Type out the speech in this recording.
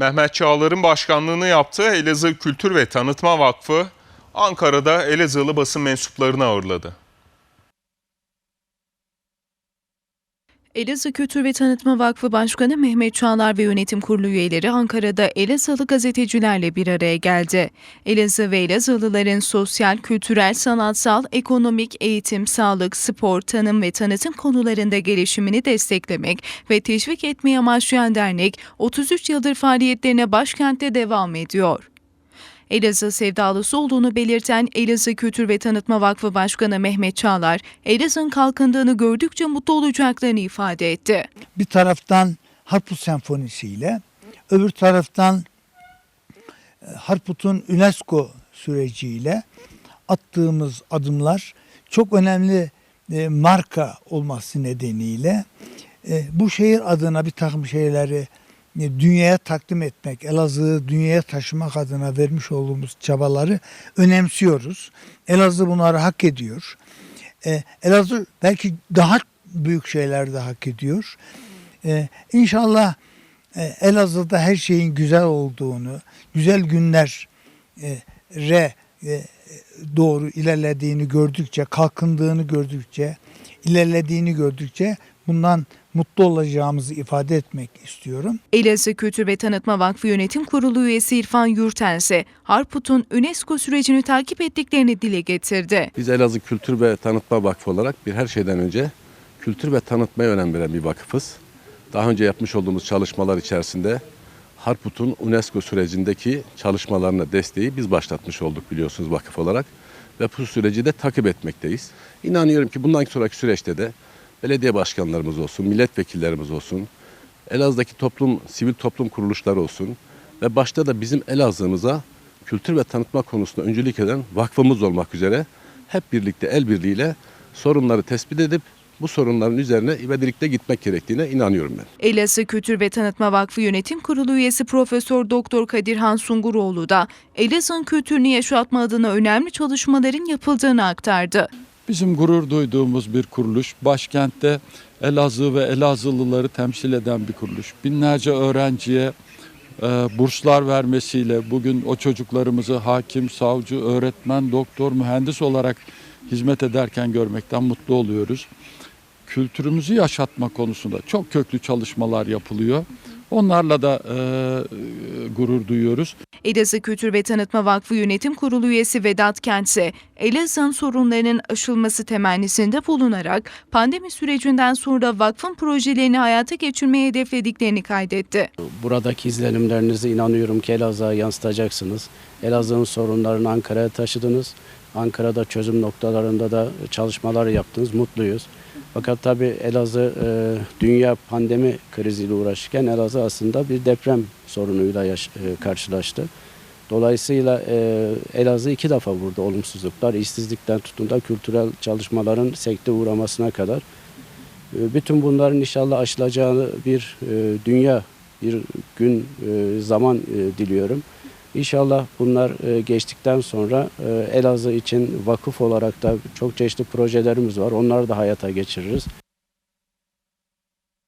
Mehmet Çağlar'ın başkanlığını yaptığı Elazığ Kültür ve Tanıtma Vakfı Ankara'da Elazığlı basın mensuplarını ağırladı. Elazığ Kültür ve Tanıtma Vakfı Başkanı Mehmet Çağlar ve yönetim kurulu üyeleri Ankara'da Elazığlı gazetecilerle bir araya geldi. Elazığ ve Elazığlıların sosyal, kültürel, sanatsal, ekonomik, eğitim, sağlık, spor, tanım ve tanıtım konularında gelişimini desteklemek ve teşvik etmeyi amaçlayan dernek 33 yıldır faaliyetlerine başkentte devam ediyor. Elazığ sevdalısı olduğunu belirten Elazığ Kültür ve Tanıtma Vakfı Başkanı Mehmet Çağlar, Elazığ'ın kalkındığını gördükçe mutlu olacaklarını ifade etti. bir taraftan Harput Senfonisi'yle öbür taraftan e, Harput'un UNESCO süreciyle attığımız adımlar çok önemli e, marka olması nedeniyle e, bu şehir adına bir takım şeyleri dünyaya takdim etmek, Elazığ'ı dünyaya taşımak adına vermiş olduğumuz çabaları önemsiyoruz. Elazığ bunları hak ediyor. E, Elazığ belki daha büyük şeyler de hak ediyor. E, inşallah e, Elazığ'da her şeyin güzel olduğunu, güzel günler e, re e, doğru ilerlediğini gördükçe, kalkındığını gördükçe, ilerlediğini gördükçe bundan mutlu olacağımızı ifade etmek istiyorum. Elazığ Kültür ve Tanıtma Vakfı Yönetim Kurulu üyesi İrfan Yurten ise Harput'un UNESCO sürecini takip ettiklerini dile getirdi. Biz Elazığ Kültür ve Tanıtma Vakfı olarak bir her şeyden önce kültür ve tanıtmaya önem veren bir vakıfız. Daha önce yapmış olduğumuz çalışmalar içerisinde Harput'un UNESCO sürecindeki çalışmalarına desteği biz başlatmış olduk biliyorsunuz vakıf olarak. Ve bu süreci de takip etmekteyiz. İnanıyorum ki bundan sonraki süreçte de belediye başkanlarımız olsun, milletvekillerimiz olsun, Elazığ'daki toplum, sivil toplum kuruluşları olsun ve başta da bizim Elazığ'ımıza kültür ve tanıtma konusunda öncülük eden vakfımız olmak üzere hep birlikte el birliğiyle sorunları tespit edip bu sorunların üzerine ivedilikle gitmek gerektiğine inanıyorum ben. Elazığ Kültür ve Tanıtma Vakfı Yönetim Kurulu üyesi Profesör Doktor Kadirhan Sunguroğlu da Elazığ'ın kültürünü yaşatma adına önemli çalışmaların yapıldığını aktardı. Bizim gurur duyduğumuz bir kuruluş. Başkentte Elazığ ve Elazığlıları temsil eden bir kuruluş. Binlerce öğrenciye e, burslar vermesiyle bugün o çocuklarımızı hakim, savcı, öğretmen, doktor, mühendis olarak hizmet ederken görmekten mutlu oluyoruz. Kültürümüzü yaşatma konusunda çok köklü çalışmalar yapılıyor. Onlarla da e, gurur duyuyoruz. Elazığ Kültür ve Tanıtma Vakfı Yönetim Kurulu üyesi Vedat Kentse, Elazığ'ın sorunlarının aşılması temennisinde bulunarak pandemi sürecinden sonra vakfın projelerini hayata geçirmeyi hedeflediklerini kaydetti. Buradaki izlenimlerinizi inanıyorum ki Elazığ'a yansıtacaksınız. Elazığ'ın sorunlarını Ankara'ya taşıdınız. Ankara'da çözüm noktalarında da çalışmalar yaptınız. Mutluyuz. Fakat tabii Elazığ e, dünya pandemi kriziyle uğraşırken Elazığ aslında bir deprem sorunuyla yaş- e, karşılaştı. Dolayısıyla e, Elazığ iki defa burada olumsuzluklar, işsizlikten tutun da kültürel çalışmaların sekte uğramasına kadar. E, Bütün bunların inşallah aşılacağı bir e, dünya, bir gün, e, zaman e, diliyorum. İnşallah bunlar e, geçtikten sonra e, Elazığ için vakıf olarak da çok çeşitli projelerimiz var. Onları da hayata geçiririz.